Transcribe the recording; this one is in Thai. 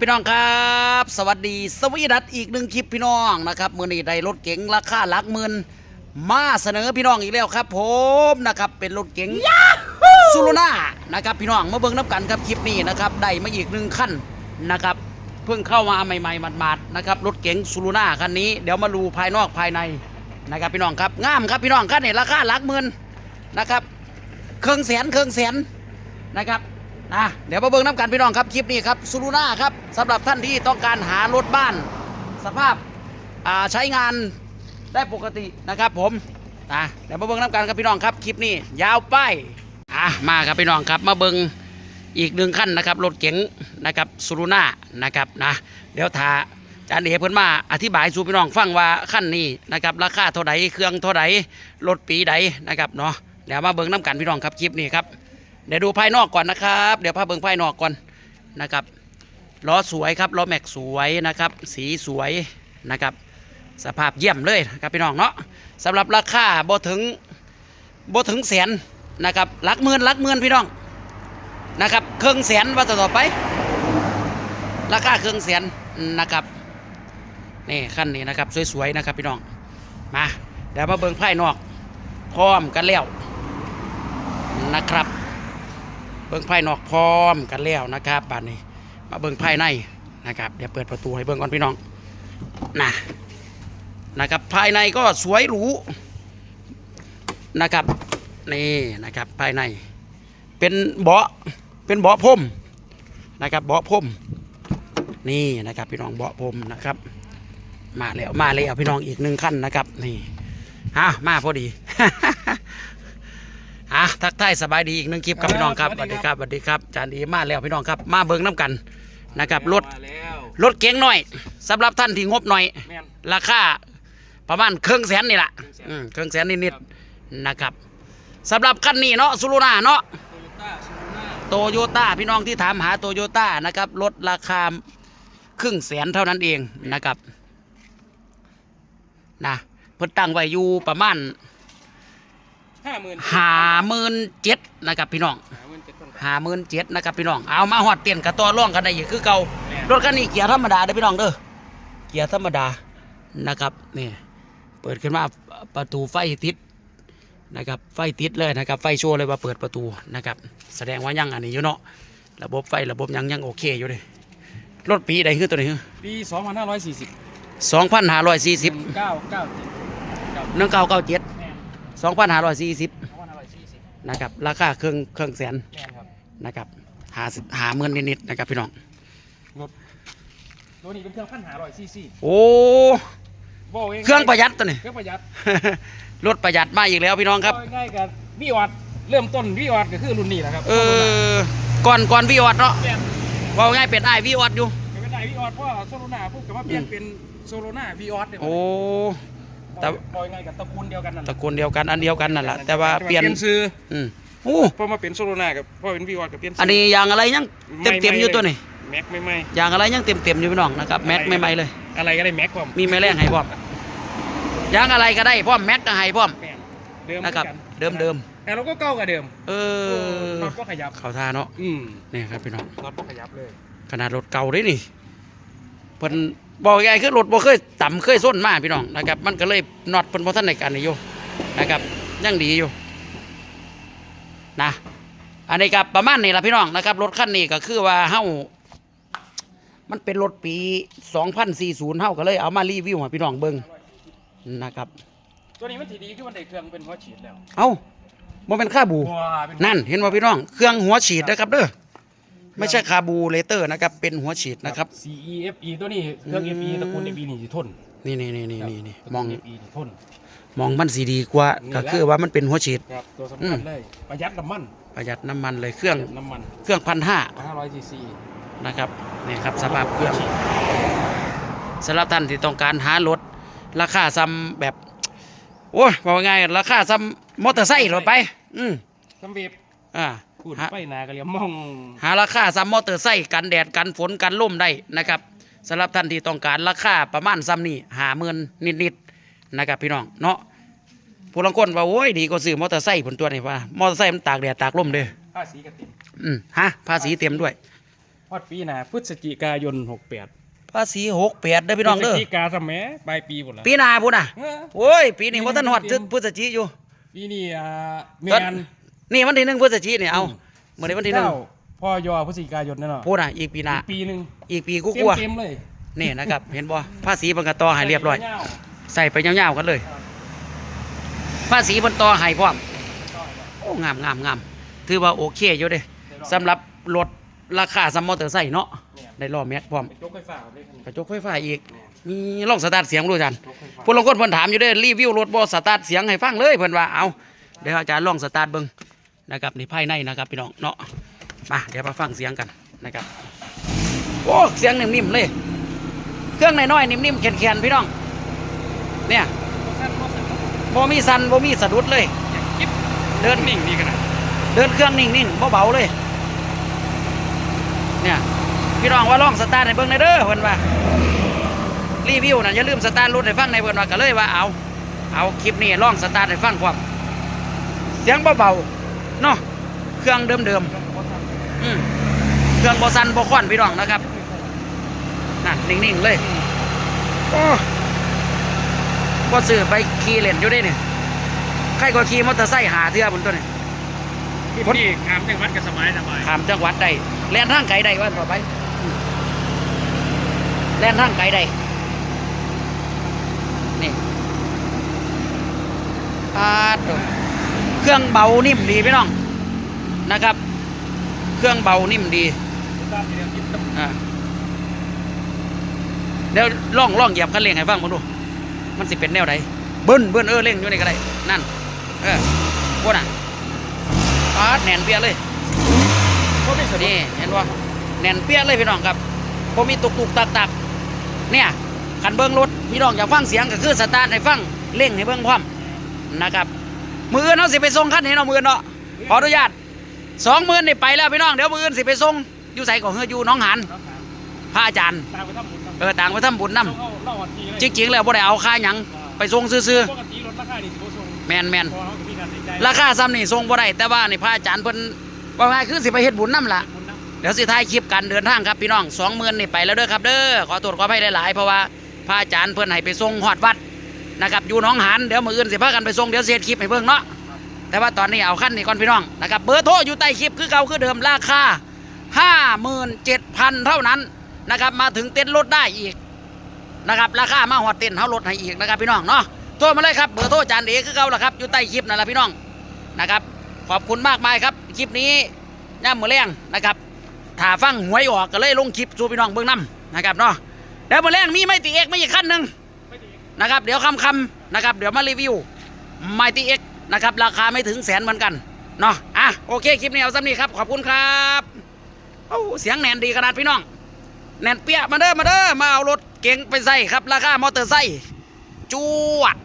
พี่น้องครับ สวัสดีสวีดัตอีกหนึ่งคลิปพี่น้องนะครับมือนี้ได้รถเก๋งราคาหลักหมื่นมาเสนอพี่น้องอีกแล้วครับ ผมนะครับเป็นรถเก๋งซูรุน่านะครับพี่น้องมาเบิ่งน้ำกันครับคลิปนี้นะครับได้มาอีกหนึ่งขั้นนะครับเพิ่งเข้ามาใหม่ๆหมาดๆนะครับรถเก๋งซูรุน่าคันนี้เดี๋ยวมาดูภายนอกภายในนะครับพี่น้องครับงามครับพี่น้องคันนี้ราคาหลักหมื่นนะครับเครื่องแสนเครื่องแสนนะครับ นะเดี๋ยวมาเบิ่งน้ำกันพี่น้องครับคลิปนี้ครับซูรุน่าครับสำหรับท่านที่ต้องการหารถบ้าน สภาพใช้งานได้ปกตินะครับผมนะเดี๋ยวมาเบิ่งน้ำกันครับพี่น้องครับคลิปนี้ยาวไปอะมาครับพี่น้องครับมาเบิ่งอีกหนึ่งขั้นนะครับรถเก๋งนะครับซูรุน่านะครับนะเดี๋ยวทาอาจารย์เอเพิ่นมาอธิบายสู่พี่น้องฟังว่าขั้นนี้นะครับราคาเท่าใดเครื่องเท่าใดรถปีใดนะครับเนาะเดี๋ยวมาเบิ่งน้ำกันพี่น้องครับคลิปนี้ครับ เดี๋ยวดูภายนอกก่อนนะครับ เดี๋ยวพาเบิ่งภายนอกก่อนนะครับล้อสวยครับล้อแม็กสวยนะครับ สีสวยนะครับ สภาพเยี่ยมเลยครับพี่น้องเนาะสำหรับราคาบ่ถึงบ่ถึงแสนนะครับลักหมื่นลักหมื่นพี่น้องนะครับเครื่องแสนว่าต่อไป ราคาเครื่องแสนนะครับนี่ขั้นนี้นะครับสวยๆนะครับพี่น้องมาเดี๋ยวมาเบิ่งภายนอก พร้อมกันแล้วนะครับ เบิ่งภายนอกพร้อมกันแล้วนะครับบัดนี้ มาเบิ่งภายในนะครับเดี๋ยวเปิดประตูให้เบิ่งก่อนพี่น้องนะนะครับภายในก็สวยหรูนะครับนี่นะครับภายใน เป็นเบาะเป็นเบาะพรมนะครับเบาะพรมนี่นะครับพี่น้องเบาะพรมนะครับ มาแล้วมาแล้วพี่น้องอีกหนึ่งขั้นนะครับนี่ฮะมาพอดี อะทักทายสบายดีอีกหนึ่งคลิปครับพี่น้องครับสวัสดีครับสวัสดีครับจานดีมาแล้วพี่น้องครับมาเบิ่งน้ำกันนะครับรถมาแล้วรถเก๋งหน่อยสำหรับท่านที่งบหน่อย แม่น ราคาประมาณเครื่องแสนนี่แหละครึ่งแสนอืมเครื่องแสนนิดๆนะครับสำหรับคันนี้เนาะซูรุนาเนาะโตโยต้าซูรุน่าโตโยต้าพี่น้องที่ถามหาโตโยต้านะครับลดราคาครึ่งแสนเท่านั้นเองนะครับนะเพิ่นตั้งไว้อยู่ประมาณ ห้าหมื่นห้าหมื่นเจ็ดนะครับพี่น้องห้าหมื่นเจ็ดพันบาทห้าหมื่นเจ็ดนะครับพี่น้องเอามาหอดเตียนกับตัวร่องกันได้อยู่คือเก่าแม่นรถคันนี้เกียร์ธรรมดาเด้อพี่น้องเด้อเกียร์ธรรมดานะครับนี่เปิดขึ้นมาประตูไฟติดนะครับไฟติดเลยนะครับไฟโชว์เลยว่าเปิดประตูนะครับแสดงว่ายังอันนี้อยู่เนาะระบบไฟระบบยังยังโอเคอยู่เลยรถปีใดคือตัวนี้ปีสองพันห้าร้อยสี่สิบสองพันห้าร้อยสี่สิบเก้าเก้าเจ็ดเก้าหนึ่งเก้าเก้าเจ็ด แม่นสองพันห้าร้อยสี่สิบสองพันห้าร้อยสี่สิบนะครับราคาเครื่องเครื่องแสนแม่นครับนะครับหาสิบหาเมื่นนิดๆนะครับพี่น้องรถรถนี้เป็นเครื่องพันห้าร้อยซีซีโอ้บอกง่ายๆเครื่องประหยัดตัวนี้ เครื่องประหยัดรถประหยัดมาอีกแล้วพี่น้องครับเอาง่ายๆกับวิออดเริ่มต้นวิออดก็คือรุ่นนี้แหละครับเออก่อนก่อนวีออดเนาะแม่นว่าง่ายเป็นไอวีออดอยู่ก็เป็นไอวิออดเพราะว่าโซโลนาปุ๊บก็มาเปลี่ยนเป็นโซโลนาวิออดเนี่ยโอ้ แต่บอกง่ายๆกับตระกูลเดียวกันนั่นแหตละระกูลเดียวกันอันเดียวกันนั่นแหละแต่ว่าเปลี่ยนซื้ออืมโอ้พอมาเป็นโซโลนากับพอเป็นวิออดกับเปลี่ยนซื้อันนี้ยางอะไรยังเต็มเต็มๆอยู่ตัวนี้แม็กไม่ไม่ยางอะไรยังเต็มเต็มๆอยู่พี่น้องนะครับแม็กไม่ไม่เลย อะไรก็ได้แม็กความมีแม่แรงให้พร้อมยางอะไรก็ได้พร้อมแม็กก็ให้พร้อม แม่นเดิมนะครับหมือนกัเดิมเดิม แต่เราก็เก้ากับเดิมเออน็อตก็ขยับ เขาท่าเนาะอืมนี่ครับพี่น้องน็อตก็ขยับเลย ขนาดรถเก่าด้วยนี่ เพิ่นบอกไงคือรถบ่เคยต่ำเคยส้นมาพี่น้องนะครับ มันก็เลยน็อตเพิ่นบ่ทันในการนี่อยู่นะครับยังดีอยู่นะอันนี้ก็ประมาณนี้ล่ะพี่น้องนะครับรถคันนี้ก็คือว่าเฮามันเป็นรถปี 2040เฮาก็เลยเอามารีวิวให้พี่น้องเบิ่งนะครับ ตัวนี้มันทีดีคือมันได้เครื่องเป็นหัวฉีดแล้ว เอ้าบ่เป็นค่าบูว้าเป็นนั่นเห็นบ่พี่น้อง เครื่องหัวฉีดนะครับเด้อ ไม่ใช่คาบูเลเตอร์นะครับ เป็นหัวฉีดนะครับ CEFE ตัวนี้เครื่อง FE ตระกูล FE นี่สิทนนี่นี่นี่นี่นี่นี่มองตระกูล FE นี่ทนมองมันสีดีกว่านี่ก็แหละคือว่ามันเป็นหัวฉีด ครับตัวสำอืคัมญเลยประหยัดน้ำมันประหยัดน้ำมันเลยเครื่องน้ำมันเครื่องพันห้า500 cc นะครับนี่ครับสภาพเครื่องสำหรับท่านที่ต้องการหารถราคาซ้ำแบบโอ้ยว่าไงายราคาซ้ำมอเตอร์ไซค์รถไป อืม สำเร็จอ่า พูดฮะไปหนาก็เรียกมอง หาราคาซ้ำมอเตอร์ไซค์กันแดดกันฝนกันลมได้นะครับสำหรับท่านที่ต้องการราคาประมาณซ้ำนี่หาเมืนนิดๆนะครับพี่น้องเนาะผู้ลังคนว่าโอ้ยดีกว่าซื้อมอเตอร์ไซค์ผลตัวนี่ว่ามอเตอร์ไซค์มันตากแดดตากลมเด้อผ้าสีกระติมอืมฮะภาษีเต็มด้วยฮอดปีหน้าพฤศจิกายน68ภาษีหกแปดเด้อพี่น้องเด้อพฤศจิกาสมัยปลายปีหมดแล้วปีหน้าพุ่นน่ะเออโอ้ยปีนี้บ่ทันฮอดพฤศจิอยู่ปีนี้อ่าแมก็น นี่วันที่หนึ่งพฤศจิเนี่ยเอาเมื่อไหร่วันที่หนึ่งเก้าพอยอพฤศจิกายนแน่นอนพูดอะอีกปีหน้าอีกปีหนึงอีกปีกูเต็กมลัวเต็มๆเลยนี่นะครับ เห็นบ่ภาษีบังกะต่อให้เรียบร้อย ใส่ไปยาวๆกันเลย ภาษีบนต่อให้พร้อมโอ้งามงามงามถือว่าโอเคอยู่เด้สำหรับรถราคาซัมมอเตอร์ไซค์เนาะได้ล้อแม็กพร้อมยกไฟฟ้าเลยครับกระจกไฟฟ้าอีก มีลองสตาร์ทเสียงดูอาจารย์พวกลางคนเพิ่นถามอยู่เด้อรีวิวรถบ่สตาร์ทเสียงให้ฟังเลยเพิ่นว่าเอาเดี๋ยวอาจารย์ลองสตาร์ทเบิ่ง นะครับในภายในนะครับพี่น้องเนาะมาเดี๋ยวมาฟังเสียงกันนะครับโอ้เสียงนิ่มๆเลย เครื่องน้อยๆนิ่มๆแข็งๆพี่น้อง เนี่ยบ่มีสั่นบ่มีสะดุดเลยเดินนิ่งดีขนาดเดินเครื่องนิ่งๆเบาๆเลย เนี่ยพี่น้องว่าลองสตาร์ทให้เบิ่งหน่อยเด้อเพิ่นว่ารีวิวนะอย่าลืมสตาร์ทรถให้ฟังในเพิ่นว่าก็เลยว่าเอา เอาคลิปนี้ลองสตาร์ทให้ฟังความเสียงเบาๆ เนาะเครื่องเดิมๆอืมเครื่องบ่สั่นบ่ควันพี่น้องนะครับนั่นนิ่งๆเลยโอ้ก็ซื้อไปขี่เล่นอยู่ได้นี่ใครก็ขี่มอเตอร์ไซค์หาเทื่อบนตัวนี้คนที่ขามจังหวัดก็สบายสบายข้ามจังหวัดใดแล่นทางไกลใดว่าต่อไปแล่นทางไกลใดนี่ปาดโด เครื่องเบานิ่มดีพี่น้องนะครับ เครื่องเบานิ่มดีอ่าเดี๋ยวล่องล่องเหยียบคันเร่งให้ฟังมาดู มันสิเป็นแนวใดเบิ้นเบิ้นเออเร่งอยู่นี่ก็ได้นั่น เออพวกน่ะปาดแน่นเปียเลยก็ไม่สะดวกนี่เห็นว่าแน่นเปี้ยเลยพี่น้องครับผมมีตุกตุกตักตักเนี่ยขันเบิ้งรถพี่น้องอยากฟังเสียงก็คือสตาร์ทให้ฟังเร่งให้เบิ้งพร้อมนะครับ มืออื่นเอาสิไปส่งขั้นนี้เนาะมืออื่นเนาะขออนุญาตสองหมื่นนี่ไปแล้วพี่น้องเดี๋ยวมืออื่นสิไปส่งอยู่ใส่ของเฮืออยู่หน้องหันพระอาจารย์ตามไปทำบุญเออต่างไปทำบุญนํเล่าเล่าวันทีเลยจริงๆแล้วบ่ได้เอาค่าหยังไปส่งซื่อปกติรถราคานี่สิบ่ส่งๆแมนแมนพอเขาก็มีการใส่ใจราคาซ้ำนี่ส่งบ่ได้แต่ว่านี่พระอาจารย์เพิ่นว่าไงคือสิไปเฮ็ดบุญนํล่ะบุญนะเดี๋ยวสิท้ายคลิปการเดินทางครับพี่น้องสองหมื่นนี่ไปแล้วเด้อครับเด้อขอตรวจขอให้หลายๆเพราะว่าพระอาจารย์เพื่อนให้ไปส่งหอดวัด นะครับอยู่น้องหานเดี๋ยวมืออื่นสิพากันไปส่งเดี๋ยวเสียคลิปให้เบิ่งเนาะแต่ว่าตอนนี้เอาขั้นนี้ก่อนพี่น้องนะครับเบอร์โทรอยู่ใต้คลิปคือเก่าคือเดิมราคาห้าหมื่นเจ็ดพันเท่านั้นนะครับมาถึงเต้นรถได้อีกนะครับราคามาหอดเต้นเท่ารถให้อีกนะครับพี่น้องเนาะโทรมาเลยครับเบอร์โทรจารย์เอคือเก่าละครับอยู่ใต้คลิปนั่นแหละพี่น้องนะครับขอบคุณมากมายครับคลิปนี้ย่ำมือแรงนะครับถ้าฟังหวยออกก็เลยลงคลิปสู่พี่น้องเบื้องน้ำนะครับเนาะเดี๋ยวมาแรงมีไม้ตีเอกไม่อีกขั้นหนึ่ง นะครับ เดี๋ยวคำคำนะครับ เดี๋ยวมารีวิวไม้ตีเอกนะครับ ราคาไม่ถึงแสนเหมือนกัน เนาะอะโอเค คลิปนี้เอาซ้ำนี้ครับ ขอบคุณครับโอ้เสียงแนนดีขนาดพี่น้อง แนนเปี้ยมาเด้อมาเด้อมาเอารถเก๋งไปใส่ครับ ราคามอเตอร์ไซค์จวด